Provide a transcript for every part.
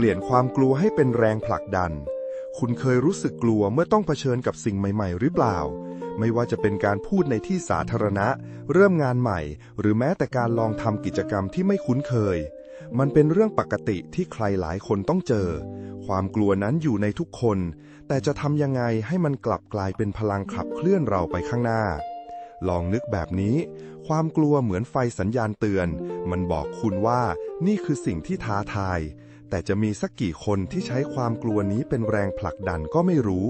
เปลี่ยนความกลัวให้เป็นแรงผลักดัน คุณเคยรู้สึกกลัวเมื่อต้องเผชิญกับสิ่งใหม่ ๆ หรือเปล่า ไม่ว่าจะเป็นการพูดในที่สาธารณะ เริ่มงานใหม่ หรือแม้แต่การลองทำกิจกรรมที่ไม่คุ้นเคย มันเป็นเรื่องปกติที่ใครหลายคนต้องเจอ ความกลัวนั้นอยู่ในทุกคน แต่จะทำยังไงให้มันกลับกลายเป็นพลังขับเคลื่อนเราไปข้างหน้า ลองนึกแบบนี้ ความกลัวเหมือนไฟสัญญาณเตือน มันบอกคุณว่านี่คือสิ่งที่ท้าทาย แต่จะมีสักกี่คนที่ใช้ความกลัวนี้เป็นแรงผลักดันก็ไม่รู้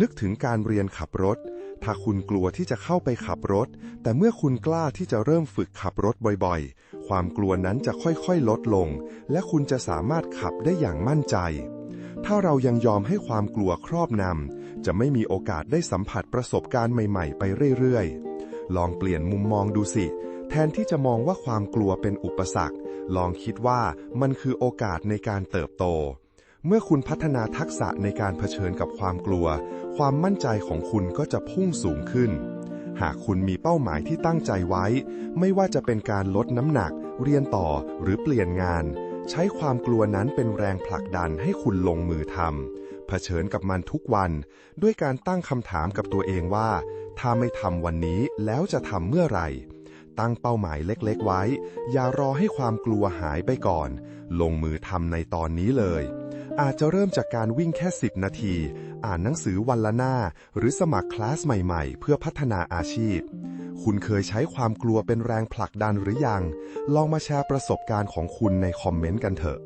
นึกถึงการเรียนขับรถ ถ้าคุณกลัวที่จะเข้าไปขับรถ แต่เมื่อคุณกล้าที่จะเริ่มฝึกขับรถบ่อยๆ ความกลัวนั้นจะค่อยๆ ลดลง และคุณจะสามารถขับได้อย่างมั่นใจถ้าเรายังยอมให้ความกลัวครอบนำ จะไม่มีโอกาสได้สัมผัสประสบการณ์ใหม่ ๆ ไปเรื่อย ๆ ลองเปลี่ยนมุมมองดูสิ แทนที่จะมองว่าความกลัวเป็นอุปสรรค ลองคิดว่ามันคือโอกาสในการเติบโต เมื่อคุณพัฒนาทักษะในการเผชิญกับความกลัว ความมั่นใจของคุณก็จะพุ่งสูงขึ้น หากคุณมีเป้าหมายที่ตั้งใจไว้ ไม่ว่าจะเป็นการลดน้ำหนัก เรียนต่อหรือเปลี่ยนงาน ใช้ความกลัวนั้นเป็นแรงผลักดันให้คุณลงมือทำเผชิญกับมันทุกวัน ด้วยการตั้งคำถามกับตัวเองว่า ถ้าไม่ทำวันนี้แล้วจะทำเมื่อไหร่ ตั้งเป้าหมายเล็กๆไว้ อย่ารอให้ความกลัวหายไปก่อน ลงมือทำในตอนนี้เลย อาจจะเริ่มจากการวิ่งแค่ 10 นาที อ่านหนังสือวันละหน้า หรือสมัครคลาสใหม่ๆ เพื่อพัฒนาอาชีพ คุณเคยใช้ความกลัวเป็นแรงผลักดันหรือยัง ลองมาแชร์ประสบการณ์ของคุณในคอมเมนต์กันเถอะ